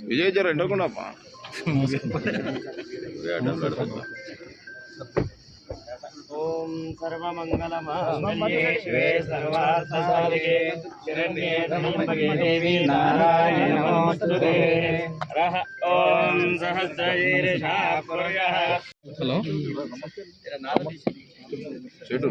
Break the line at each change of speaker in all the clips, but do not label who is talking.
విజయ్ జర ఎండకుండాపా
ఓం సర్వమంగళమాంగళ్యే శివే సర్వార్థసాధికే శరణ్యే త్రయంబకే దేవి నారాయణి నమోస్తుతే రహ ఓం సహస్రశీర్షా పురుషః
హలో. చెడు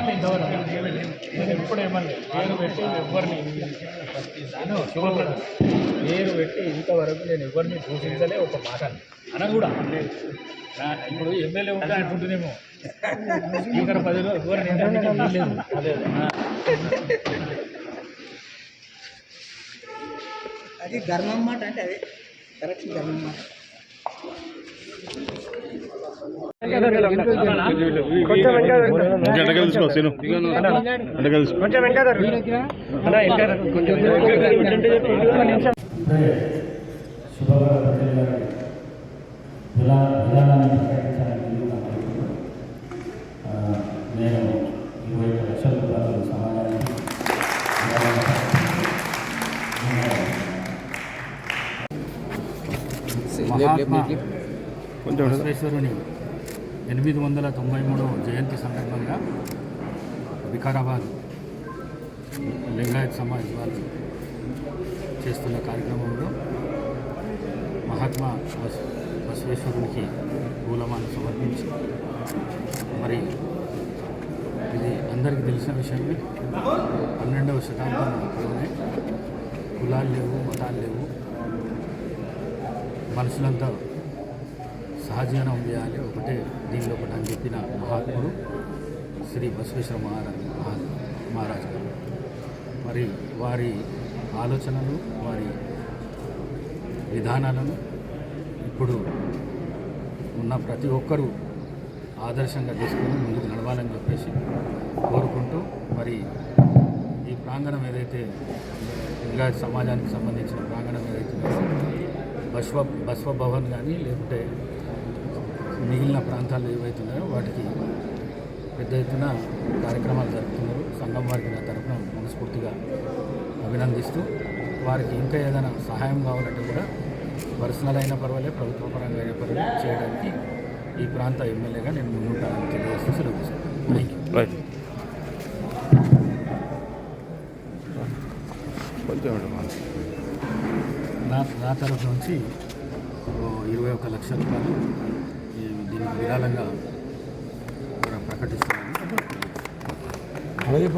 నేనేమన్నా ఇంతవరకు నేను ఎప్పుడు ఏమన్నా పేరు పెట్టి ఎవరిని పేరు పెట్టి ఇంతవరకు నేను ఎవరిని దూషించలే ఒక మాట అన కూడా. ఇప్పుడు ఎమ్మెల్యే ఉంటే అనుకుంటున్నామో స్పీకర్ పదిలో ఎవరిని లేదు. అదే.
అది ధర్మం మాట అంటే అదే. కరెక్ట్ ధర్మం మాట.
నేను ఇరవై లక్షల రూపాయలు సమాజానికి మహాత్మా బసవేశ్వరుని ఎనిమిది వందల తొంభై మూడవ జయంతి సందర్భంగా వికారాబాద్ లింగాయత్ సమాజ్ వాళ్ళు చేస్తున్న కార్యక్రమంలో మహాత్మా బస్ బసవేశ్వరునికి పూలమాల సమర్పించి మరి ఇది అందరికీ తెలిసిన విషయమే పన్నెండవ శతాబ్దంలోనే కులాలు లేవు మతాలు లేవు. మనుషులంతా సహజీవనం చేయాలి. ఒకటే దీనిలో ఒకటి అని చెప్పిన మహాత్ముడు శ్రీ బసవేశ్వర మహారాజ్ మహా- మహారాజు గారు. మరి వారి ఆలోచనలు వారి విధానాలను ఇప్పుడు ఉన్న ప్రతి ఒక్కరూ ఆదర్శంగా తీసుకొని ముందుకు నడవాలని చెప్పేసి కోరుకుంటూ మరి ఈ ప్రాంగణం ఏదైతే ఇంకా సమాజానికి సంబంధించిన ప్రాంగణం ఏదైతే బస్వ బస్వ భవన్ కానీ లేకుంటే మిగిలిన ప్రాంతాలు ఏవైతే ఉన్నాయో వాటికి పెద్ద ఎత్తున కార్యక్రమాలు జరుపుతున్నారు. సంఘం వారికి నా తరఫున మనస్ఫూర్తిగా అభినందిస్తూ వారికి ఇంకా ఏదైనా సహాయం కావాలంటే కూడా పర్సనల్ అయినా పర్వాలేదు ప్రభుత్వ పరంగా అయినా పర్వాలేదు చేయడానికి ఈ ప్రాంత ఎమ్మెల్యేగా నేను ముందుంటానని తెలియజేస్తూ సెలవు తీసుకుంటాను థ్యాంక్ యూ
రైట్.
నా నా తరఫు నుంచి ఇరవై ఒక్క లక్షల రూపాయలు విరాళంగా ప్రకటిస్తున్నాను
అలాగే